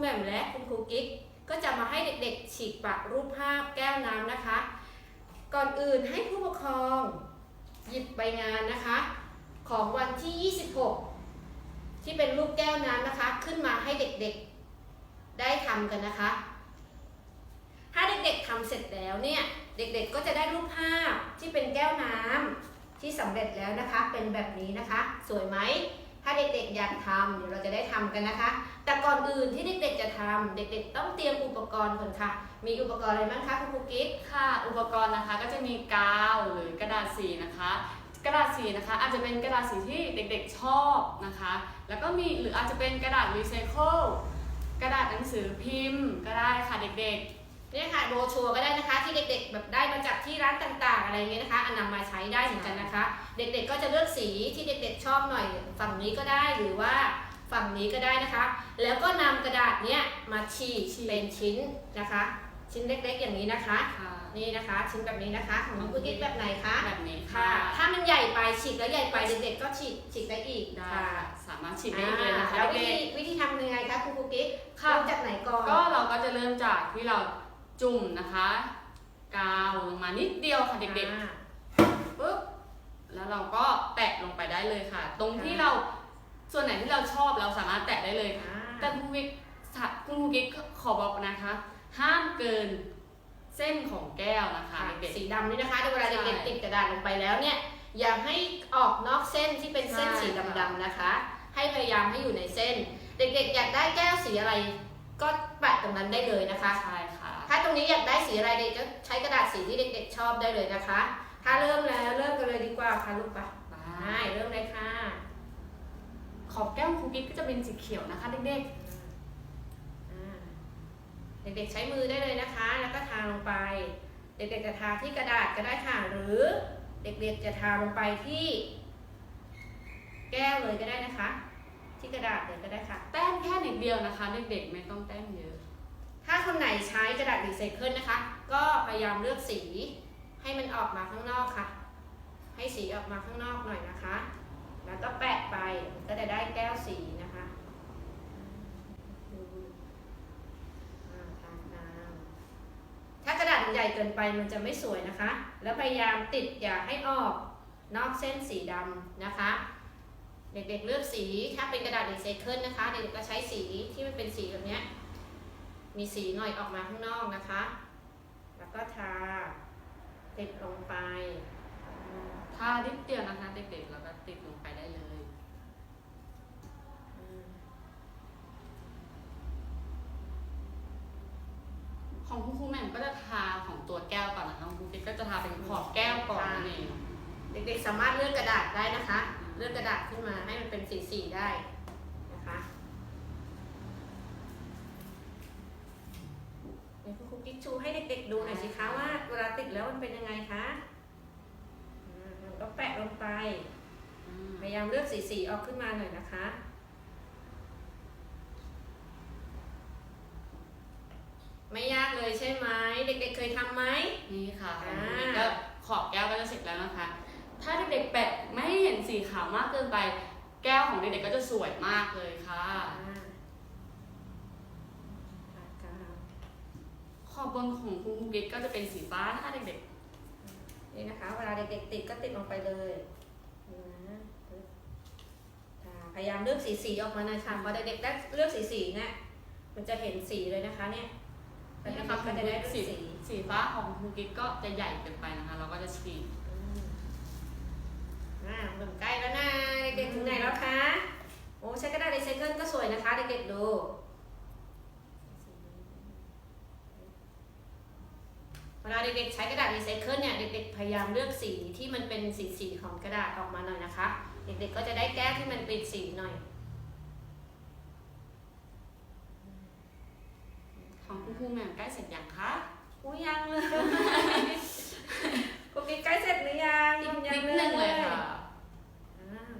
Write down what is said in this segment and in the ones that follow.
แหม่มและคุณครูกิ๊กก็จะมาให้เด็กๆ ฉีกปะรูปภาพแก้วน้ำนะคะ ก่อนอื่นให้ผู้ปกครอง หยิบใบงานนะคะ ของวันที่ 26 ที่เป็นรูปแก้วน้ำนะคะ ขึ้นมาให้เด็กๆ ได้ทำกันนะคะ ถ้าเด็กๆทำเสร็จแล้วเนี่ยเด็กๆก็จะได้รูปภาพที่เป็นแก้วน้ำที่สำเร็จแล้วนะคะ เป็นแบบนี้นะคะ สวยไหมาเด็กๆอยากทำเดี๋ยวเราจะได้ทำกันนะคะ แต่ก่อนอื่นที่เด็กๆจะทำเด็กๆ ต้องเตรียมอุปกรณ์ก่อนค่ะ มีอุปกรณ์อะไรบ้างคะคุณครูกิ๊กค่ะ อุปกรณ์นะคะก็จะมีกาวหรือกระดาษสีนะคะ กระดาษสีนะคะอาจจะเป็นกระดาษสีที่เด็กๆชอบนะคะ แล้วก็มีหรืออาจจะเป็นกระดาษรีไซเคิลกระดาษหนังสือพิมพ์ก็ได้ค่ะเด็กๆ เนี่ยค่ะโบรชัวร์ก็ได้นะคะ ที่เด็กๆ แบบได้มาจากที่ร้านต่างๆ อะไรเงี้ยนะคะเอานำมาใช้ได้เหมือนกันนะคะ เด็กๆก็จะเลือกสีที่เด็กๆชอบหน่อยฝั่งนี้ก็ได้หรือว่าฝั่งนี้ก็ได้นะคะ แล้วก็นำกระดาษเนี้ยมาฉีกเป็นชิ้นนะคะ ชิ้นเล็กๆอย่างนี้นะคะๆค่ะนี่นะคะ ชิ้นแบบนี้นะคะของน้องกุ๊กกิ๊กแบบไหนคะแบบนี้ค่ะค่ะ ถ้ามันใหญ่ไปฉีกแล้วใหญ่ไปเด็กๆก็ฉีกฉีกได้อีกได้ค่ะค่ะสามารถฉีดได้อีกเลยนะคะแล้ววิเด็ธีกวิธีทำยังไงคะคุณกุ๊กกิ๊กค่ะเริ่มจากไหนก่อนๆก็เราก็จะเริ่มจากที่เรา จุ่มนะคะ กาวลงมานิดเดียวค่ะเด็กอ่าๆปุ๊บแล้วเราก็แตะลงไปได้เลยค่ะ ตรงที่ค่ะเราส่วนไหนที่เราชอบเราสามารถแตะได้เลยค่ะอ่าแต่คุณวิกคุณครูกิ๊กขอบอกนะคะ ห้ามเกินเส้นของแก้วนะคะค่ะเด็กสีดำนี่นะคะเวลาใช่เด็กๆติดกระดาษลงไปแล้วเนี่ย อย่าให้ออกนอกเส้นที่เป็นเส้นใช่ สีค่ะดำๆนะคะ ให้พยายามให้อยู่ในเส้น เด็กๆ อยากได้แก้วสีอะไร ก็แปะตรงนั้นได้เลยนะคะ ใช่ค่ะ ถ้าตรงนี้อยากได้สีอะไรเด็กก็ใช้กระดาษสีที่เด็ก ๆ ชอบได้เลยนะคะ ถ้าเริ่มแล้วเริ่มกันเลยดีกว่าค่ะลูกปะได้เริ่มเลยค่ะ ขอบแก้วครูกิ๊กก็จะเป็นสีเขียวนะคะเด็กอ่าเด็กๆใช้มือได้เลยนะคะ แล้วก็ทาลงไป เด็กๆจะทาที่กระดาษก็ได้ค่ะ หรือเด็กๆจะทาลงไปที่ แก้วเลยก็ได้นะคะ ที่กระดาษเลยก็ได้ค่ะๆแต้มแค่นิดเดียวนะคะ เด็กๆไม่ต้องแต้มเยอะ ถ้าคนไหนใช้กระดาษรีไซเคิลนะคะ ก็พยายามเลือกสีให้มันออกมาข้างนอกค่ะ ให้สีออกมาข้างนอกหน่อยนะคะ แล้วก็แปะไปก็จะได้แก้วสีนะคะถ้ากระดาษใหญ่เกินไปมันจะไม่สวยนะคะ แล้วพยายามติดอย่าให้ออกนอกเส้นสีดำนะคะ เด็กๆเลือกสีถ้าเป็นกระดาษรีไซเคิลนะคะ เด็กๆก็ใช้สีที่มันเป็นสีแบบเนี้ย มีสีหน่อยออกมาข้างนอกนะคะ แล้วก็ทาติดลงไปอืมถ้านิดเดียวนะคะเด็กๆแล้วก็ติดลงไปได้เลยอืมของคุณครูแหม่มก็จะทาของตัวแก้วก่อนนะคะคุณครูกิ๊กก็จะทาเป็นขอบแก้วก่อนนั่นเองเด็กๆสามารถเลือกกระดาษได้นะคะ เลือกกระดาษขึ้นมาให้มันเป็นสีสีๆได้นะคะ เดี๋ยวคุณครูกิ๊กชูให้เด็กๆดูหน่อยสิคะว่าเวลาติดแล้วมันเป็นยังไงคะอืมมันก็แปะลงไปอืมพยายามเลือกสีสีๆออกขึ้นมาหน่อยนะคะ ไม่ยากเลยใช่ไหมเด็กๆเคยทำไหมนี่ค่ะของอ่าคุณกิ๊กก็ขอบแก้วก็จะเสร็จแล้วนะคะ ถ้าเด็กๆแปะไม่ให้เห็นสีขาวมากเกินไป แก้วของเด็กๆก็จะสวยมากเลยค่ะ อ่าปากกา ขอ บบนของคุณครูกิ๊กก็จะเป็นสีฟ้านะคะเด็กนี่นะคะ เวลาเด็กๆติดก็ติดลงไปเลยนี่นะปึ๊บอ่าพยายามเลือกสีสีๆออกมาหน่อยค่ะพอเด็กๆได้เลือกสีสีๆเนี่ยมันจะเห็นสีเลยนะคะเนี่ยๆแล้วนี่เด็นะคะกๆก็จะได้เลือกสีสีสีฟ้าของคุณครูกิ๊กก็จะใหญ่เกินไปนะคะ เราก็จะฉีกอืมอ่าเริ่มใกล้แล้วนะเด็กๆถึงไหนแล้วคะโอ้ใช้กระดาษรีไซเคิลก็สวยนะคะเด็กๆดู เว ลาเด็กๆใช้กระดาษรีไซเคิลเนี่ยเด็กๆพยายามเลือกสีที่มันเป็นสีสีๆของกระดาษออกมาหน่อยนะคะ เด็กๆก็จะได้แก้วที่มันเป็นสีหน่อย ของคุณครูแหม่มใกล้เสร็จยังคะอุ้ยยังเลยกุ๊กกิ๊กใกล้เสร็จหรือยังอีกยันิดนึงเลยค่ะอ่า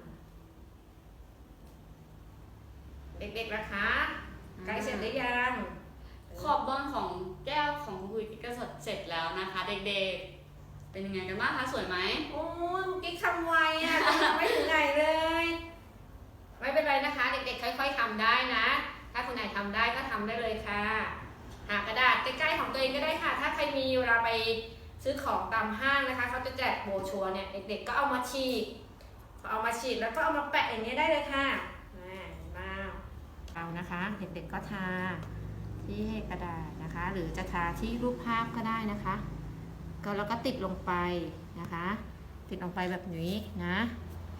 เด็กๆนะคะใกล้เสร็จหรือยัง ขอบบนของแก้วของคุณครูกิ๊กก็เสร็จแล้วนะคะ เด็กๆ เป็นยังไงกันบ้างคะสวยไหมโอ้ยกุ๊กกิ๊กทำไวอะทำไม่ถึงไหนเลยด็กๆ ค่อย ๆทำได้นะ ถ้าคนไหนทำได้ก็ทำได้เลยค่ะ หากระดาษใกล้ๆของตัวเองก็ได้ค่ะ ถ้าใครมีเวลาไปซื้อของตามห้างนะคะเขาจะแจกโบรชัวร์เนี่ยเด็กๆ ก็เอามาฉีกเอามาฉีดแล้วก็เอามาแปะอย่างนี้ได้เลยค่ะอ่ามาเอานะคะเด็กๆก็ทาที่กระดาษนะคะ หรือจะทาที่รูปภาพก็ได้นะคะ ก็แล้วก็ติดลงไปนะคะ ติดลงไปแบบนี้นะ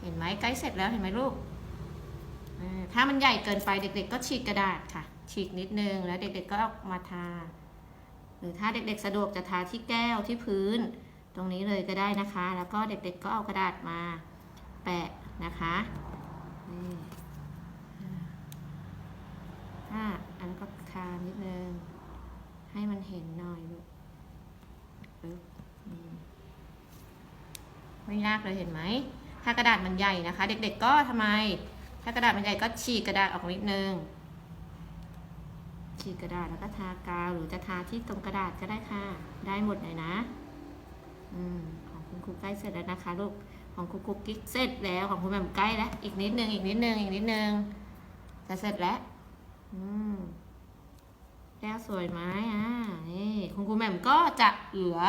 เห็นไหมใกล้เสร็จแล้วเห็นไหมลูกถ้ามันใหญ่เกินไปเด็ก ๆ ก็ฉีกกระดาษค่ะ ฉีกนิดนึงแล้วเด็ก ๆก็เอามาทา หรือถ้าเด็ก ๆ สะดวกจะทาที่แก้วที่พื้น ตรงนี้เลยก็ได้นะคะ แล้วก็เด็ก ๆ ก็เอากระดาษมาแปะนะคะนี่ถ้าอันก็ทานิดนึง ให้มันเห็นหน่อยลูกปึ๊บนี่ ไม่ยากเลยเห็นไหม ถ้ากระดาษมันใหญ่นะคะ เด็กๆก็ทำไม ถ้ากระดาษมันใหญ่ก็ฉีกกระดาษออกนิดนึงฉีกกระดาษแล้วก็ทากาวหรือจะทาที่ตรงกระดาษก็ได้ค่ะ ได้หมดเลยนะ อืมของคุณครูใกล้เสร็จแล้วนะคะลูกของคุณคุกกิ๊กเสร็จแล้วของคุณแม่มใกล้แล้วอีกนิดนึงอีกนิดนึงอีกนิดนึงจะเสร็จแล้ว อืมแก้วสวยไหมอ่านี่คุณครูแม่มก็จะเหลือ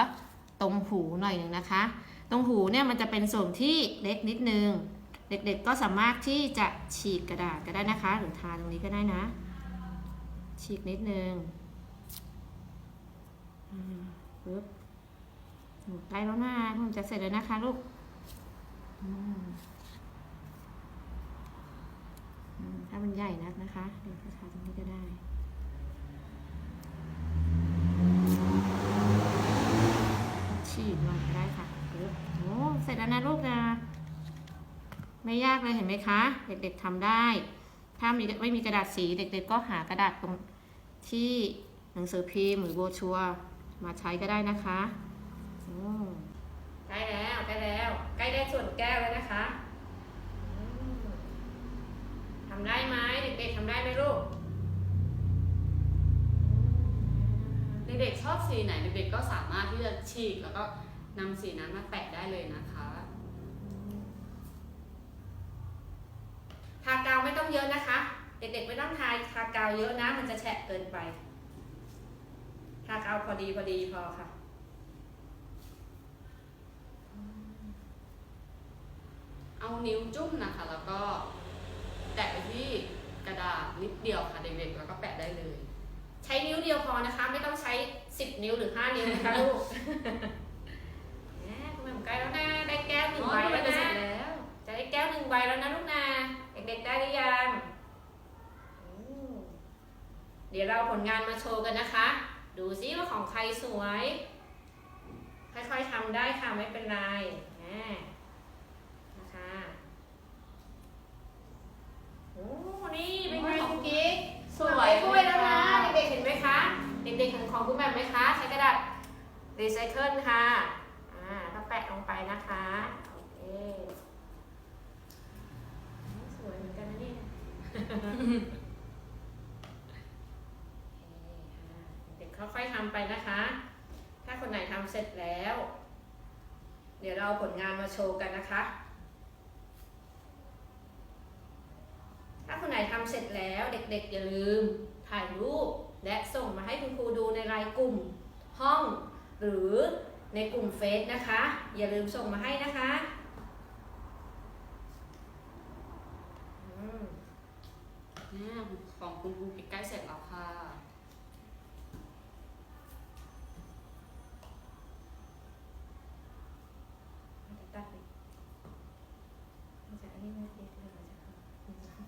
ตรงหูหน่อยหนึ่งนะคะ ตรงหูเนี่ยมันจะเป็นส่วนที่เล็กนิดนึง เด็กๆก็สามารถที่จะฉีกกระดาษก็ได้นะคะ หรือทาตรงนี้ก็ได้นะ ฉีกนิดนึงปึ๊บใกล้แล้วนะผมจะเสร็จแล้วนะคะลูกถ้ามันใหญ่นักนะคะเดี๋ยวก็ทาตรงนี้ก็ได้ฉีดหน่อยก็ได้ค่ะ โอ้เสร็จแล้วนะลูกนะ ไม่ยากเลยเห็นไหมคะ เด็กๆทำได้ ถ้ามีไม่มีกระดาษสีเด็กๆก็หากระดาษตรงที่หนังสือพิมพ์หรือโบชัวมาใช้ก็ได้นะคะโอ้ใกล้แล้วใกล้แล้วใกล้ได้ส่วนแก้วแล้วนะคะทำได้ไหมเด็กๆทำได้ไหมลูกเด็กๆชอบสีไหนเด็กๆก็สามารถที่จะฉีกแล้วก็ นำสีนั้นมาแปะได้เลยนะคะ ทากาวไม่ต้องเยอะนะคะ เด็กๆไม่ต้องทาทากาวเยอะนะ มันจะแฉะเกินไป ทากาวพอดีพอดีพอค่ะเอานิ้วจุ้มนะคะ แล้วก็แตะไปที่กระดาษนิดเดียวค่ะเด็กๆแล้วก็แปะได้เลย ใช้นิ้วเดียวพอนะคะ ไม่ต้องใช้ 10 นิ้วหรือ 5 นิ้วนะคะลูก แหมคุณแม่ผม ใกล้แล้วนะ ได้แก้วหนึ่งใบแล้วจะนะเสร็จแล้วจะได้แก้วหนึ่งใบแล้วนะลูกนะเด็กๆได้หรือยังอืมเดี๋ยวเราเอาผลงานมาโชว์กันนะคะ ดูซิว่าของใครสวย ค่อยๆทำได้ค่ะไม่เป็นไรแหมนะคะโอ้นี่เป็นไงคุณกิ๊กสวยถ้วยแล้วนะค่ะเด็กๆเห็นไหมคะ เด็กๆเห็นของคุณแม่ไหมคะ ใช้กระดาษรีไซเคิลค่ะอ่า แปะลงไปนะคะโอเคสวยเหมือนกันนะเนี่ยเด็กค่อยๆทำไปนะคะ ถ้าคนไหนทำเสร็จแล้ว เดี๋ยวเราเอาผลงานมาโชว์กันนะคะ ถ้าคนไหนทำเสร็จแล้วเด็กๆอย่าลืมถ่ายรูปและส่งมาให้คุณครูดูในไลน์กลุ่มห้องหรือ ในกลุ่มเฟซนะคะ อย่าลืมส่งมาให้นะคะอของคุณครูใกล้เสร็จแล้วค่ะ ตัดไปมันจะอันนี้ไม่ติดเลยมันจะเข้า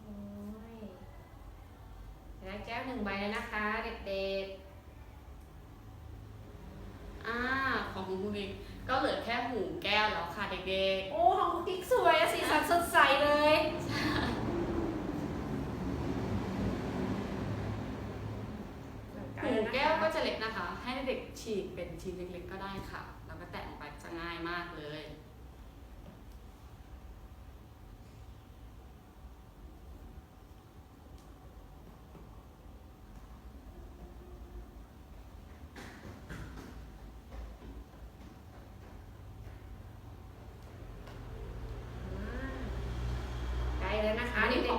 โอ้ยได้ แก้วหนึ่งใบแล้วนะคะเด็กอ่าของคุณครูบิ๊กก็เหลือแค่หูแก้วแล้วค่ะเด็กๆ โอ้ ของคุณกิ๊กสวยอะสีสันสดใสเลยๆหูแก้วก็จะเล็กนะคะ ให้เด็กๆฉีกเป็นชิ้นเล็กๆก็ได้ค่ะ แล้วก็แตะลงไปจะง่ายมากเลย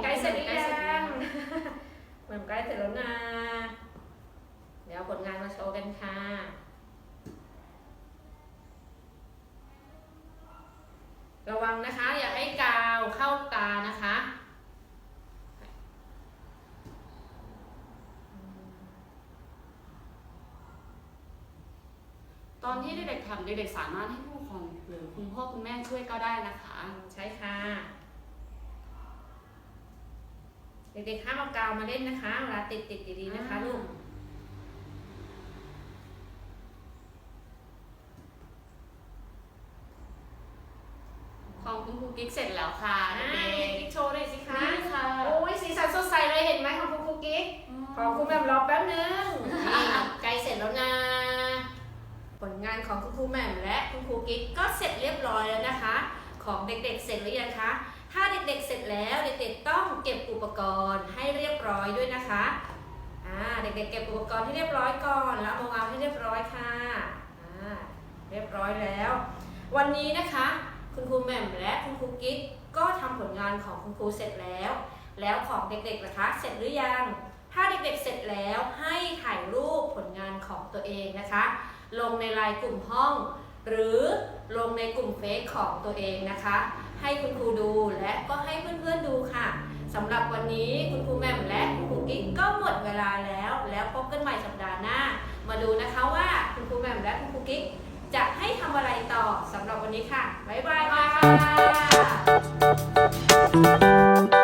เสร็จหรือยังเหมือนใกล้เสร็จแล้วนะเดี๋ยวเอาผลงานมาโชว์กันค่ะระวังนะคะ อย่าให้กาวเข้าตานะคะ ตอนที่เด็กๆทำเด็กๆสามารถให้ผู้ปกครองหรือคุณพ่อคุณแม่ช่วยก็ได้นะคะ ใช่ค่ะ เด็กๆห้ามเอากาวมาเล่นนะคะเวลาติดติดๆดีๆนะคะลูกของคุณครูกิ๊กเสร็จแล้วค่ะอ่าเด็กกิ๊กโชว์หน่อยสิๆคะนี่ค่ะโอ้ยสีสันสดใสเลยเห็นไหมของคุณครูกิ๊กของคุณแม่มรอแป๊บนึงนี่ใกล้เสร็จแล้วนะผลงานของคุณครูแหม่มและคุณครูกิ๊กก็เสร็จเรียบร้อยแล้วนะคะ ของเด็กๆเสร็จหรือยังคะ ถ้าเด็กๆเสร็จแล้วเด็กๆต้องเก็บอุปกรณ์ให้เรียบร้อยด้วยนะคะอ่าเด็กๆเก็บอุปกรณ์ให้เรียบร้อยก่อนแล้วเอามาวางให้เรียบร้อยค่ะอ่าเรียบร้อยแล้ว วันนี้นะคะ คุณครูแหม่มและคุณครูกิ๊กก็ทำผลงานของคุณครูเสร็จแล้ว แล้วของเด็กๆล่ะคะเสร็จหรือยัง ถ้าเด็กๆเสร็จแล้วให้ถ่ายรูปผลงานของตัวเองนะคะ ลงในไลน์กลุ่มห้อง หรือลงในกลุ่มเฟซของตัวเองนะคะ ให้คุณครูดูและก็ให้เพื่อนๆดูค่ะสำหรับวันนี้คุณครูแหม่มและคุณครูกิ๊กก็หมดเวลาแล้ว แล้วพบกันใหม่สัปดาห์หน้า มาดูนะคะว่าคุณครูแหม่มและคุณครูกิ๊กจะให้ทำอะไรต่อสำหรับวันนี้ค่ะ บ๊ายบายค่ะ